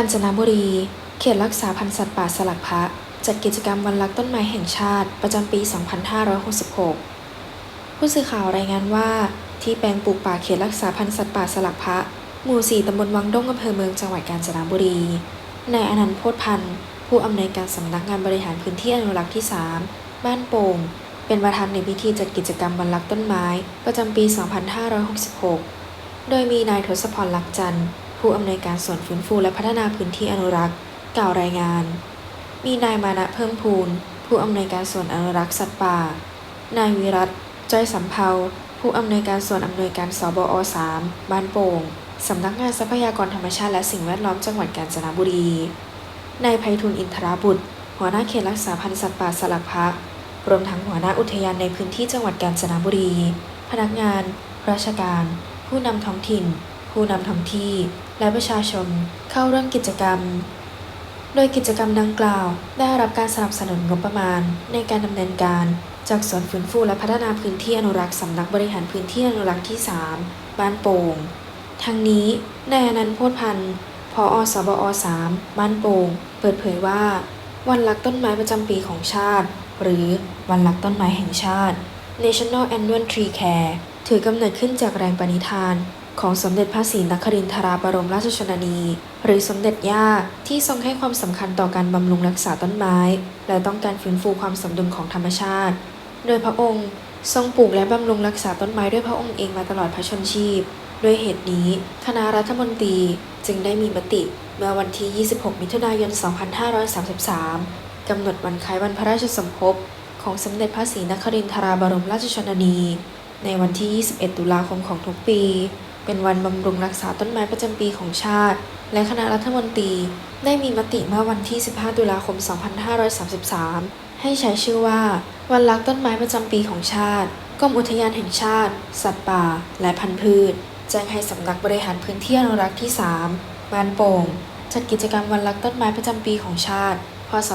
าญจนบุรี เขตรักษาพันธุ์สัตว์ป่าสลักพระ จัดกิจกรรมวันรักต้นไม้แห่งชาติ ประจำปี 2566 ผู้สื่อข่าวรายงานว่า ที่แปลงปลูกป่าเขตรักษาพันธุ์สัตว์ป่าสลักพระ หมู่ 4 ตำบลวังด้งอำเภอเมืองจังหวัดกาญจนบุรี นายอนันต์โพธพันธ์ ผู้อำนวยการสำนักงานบริหารพื้นที่อนุรักษ์ที่ 3 บ้านโป่ง เป็นประธานในพิธีจัดกิจกรรมวันรักต้นไม้ ประจำปี 2566 โดยมีนายทศพรลักจันทร์ ผู้อำนวยการส่วนฟื้นฟูและพัฒนาพื้นที่อนุรักษ์ กล่าวรายงาน มีนายมานะเพิ่มพูน ผู้อำนวยการส่วนอนุรักษ์สัตว์ป่า นายวิรัตจ้อยสำเภาผู้อำนวยการส่วนอำนวยการสบอ3บ้านโป่งสำนักงานทรัพยากรธรรมชาติและสิ่งแวดล้อมจังหวัดกาญจนบุรี นายไพฑูรย์อินทราบุตร หัวหน้าเขตรักษาพันธุ์สัตว์ป่าสลักพระรวมทั้งหัวหน้าอุทยานในพื้นที่จังหวัดกาญจนบุรี พนักงาน ราชการ ผู้นำท้องถิ่น ผู้นำท้องที่ และประชาชนเข้าร่วมกิจกรรม โดยกิจกรรมดังกล่าว ได้รับการสนับสนุนงบประมาณ ในการดำเนินการ จากส่วนฟื้นฟูและพัฒนาพื้นที่อนุรักษ์สำนักบริหารพื้นที่อนุรักษ์ที่ 3 บ้านโป่ง ทั้งนี้นายอนันต์โพธพันธ์พออสบอ3บ้านโป่ง เปิดเผยว่า วันรักต้นไม้ประจำปีของชาติ หรือวันรักต้นไม้แห่งชาติ National Annual Tree Care ถือกำเนิดขึ้นจากแรงปณิธาน ของสมเด็จพระศรีนครินทราบรมราชชนนี หรือสมเด็จย่าที่ทรงให้ความสำคัญต่อการบำรุงรักษาต้นไม้ และต้องการฟื้นฟูความสมดุลของธรรมชาติ โดยพระองค์ทรงปลูกและบำรุงรักษาต้นไม้ด้วยพระองค์เองมาตลอดพระชนชีพ ด้วยเหตุนี้ คณะรัฐมนตรีจึงได้มีมติเมื่อวันที่ 26 มิถุนายน 2533 กำหนดวันคล้ายวันพระราชสมภพของสมเด็จพระศรีนครินทราบรมราชชนนี ในวันที่ 21 ตุลาคมของทุกปี เป็นวันบำรุงรักษาต้นไม้ประจำปีของชาติ และคณะรัฐมนตรี ได้มีมติเมื่อวันที่ 15 ตุลาคม 2533 ให้ใช้ชื่อว่า วันรักต้นไม้ประจำปีของชาติกรมอุทยานแห่งชาติ สัตว์ป่า และพันธุ์พืช แจ้งให้สำนักบริหารพื้นที่อนุรักษ์ที่ 3 บ้านโป่ง จัดกิจกรรมวันรักต้นไม้ประจำปีของชาติ พศ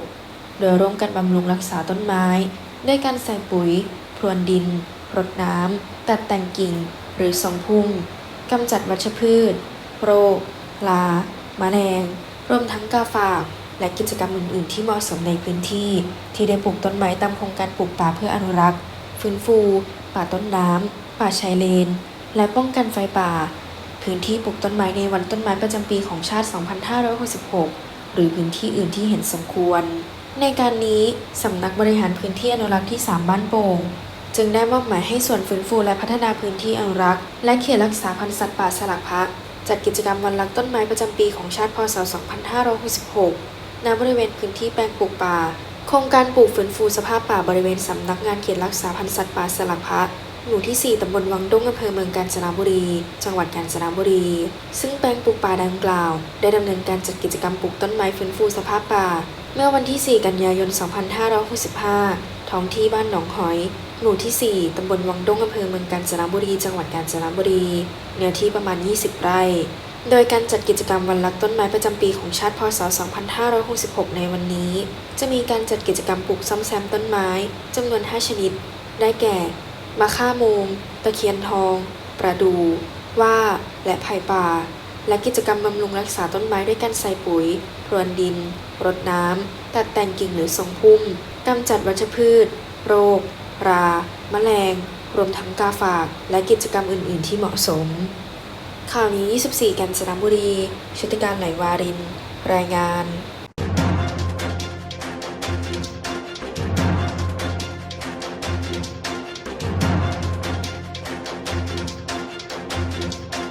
2566 โดยร่วมกันบำรุงรักษาต้นไม้ ด้วยการใส่ปุ๋ย พรวนดินรดน้ำ ตัดแต่งกิ่ง หรือทรงพุ่มกำจัดวัชพืช โรคลาแมลงรวมทั้งกาฝาก และกิจกรรมอื่น ๆ ที่เหมาะสมในพื้นที่ ที่ได้ปลูกต้นไม้ตามโครงการปลูกป่าเพื่ออนุรักษ์ ฟื้นฟู ป่าต้นน้ำ ป่าชายเลน และป้องกันไฟป่า พื้นที่ปลูกต้นไม้ในวันต้นไม้ประจำปีของชาติ 2566 หรือพื้นที่อื่นที่เห็นสมควร ในการนี้สำนักบริหารพื้นที่อนุรักษ์ที่ 3 บ้านโป่ง จึงได้มอบหมายให้ส่วนฟื้นฟูและพัฒนาพื้นที่อนุรักษ์ และเขตรักษาพันธุ์สัตว์ป่าสลักพระจัดกิจกรรมวันรักต้นไม้ประจำปีของชาติพศ 2566 ณ บริเวณพื้นที่แปลงปลูกป่า โครงการปลูกฟื้นฟูสภาพป่าบริเวณสำนักงานเขตรักษาพันธุ์สัตว์ป่าสลักพระหมู่ที่ 4 ตำบลวังด้งอำเภอเมืองกาญจนบุรี จังหวัดกาญจนบุรี ซึ่งแปลงปลูกป่าดังกล่าว ได้ดำเนินการจัดกิจกรรมปลูกต้นไม้ฟื้นฟูสภาพป่า เมื่อวันที่ 4 กันยายน 2565 ท้องที่บ้านหนองหอย หมู่ที่ 4 ตำบลวังด้งอำเภอเมืองกาญจนบุรี จังหวัดกาญจนบุรี เนื้อที่ประมาณ 20 ไร่ โดยการจัดกิจกรรมวันรักต้นไม้ประจำปีของชาติพศ 2566 ในวันนี้ จะมีการจัดกิจกรรมปลูกซ่อมแซมต้นไม้จำนวน 5 ชนิด ได้แก่ มะค่าโมง ตะเคียนทอง ประดูว่า และไผ่ป่า และกิจกรรมบำรุงรักษาต้นไม้ด้วยการใส่ปุ๋ย พรวนดิน รดน้ำ ตัดแต่งกิ่งหรือทรงพุ่ม กำจัดวัชพืช โรค รา แมลง รวมทั้งกาฝาก และกิจกรรมอื่น ๆ ที่เหมาะสม ข่าวนี้ 24 กันจนบุรีชุติการไหลวาริน รายงาน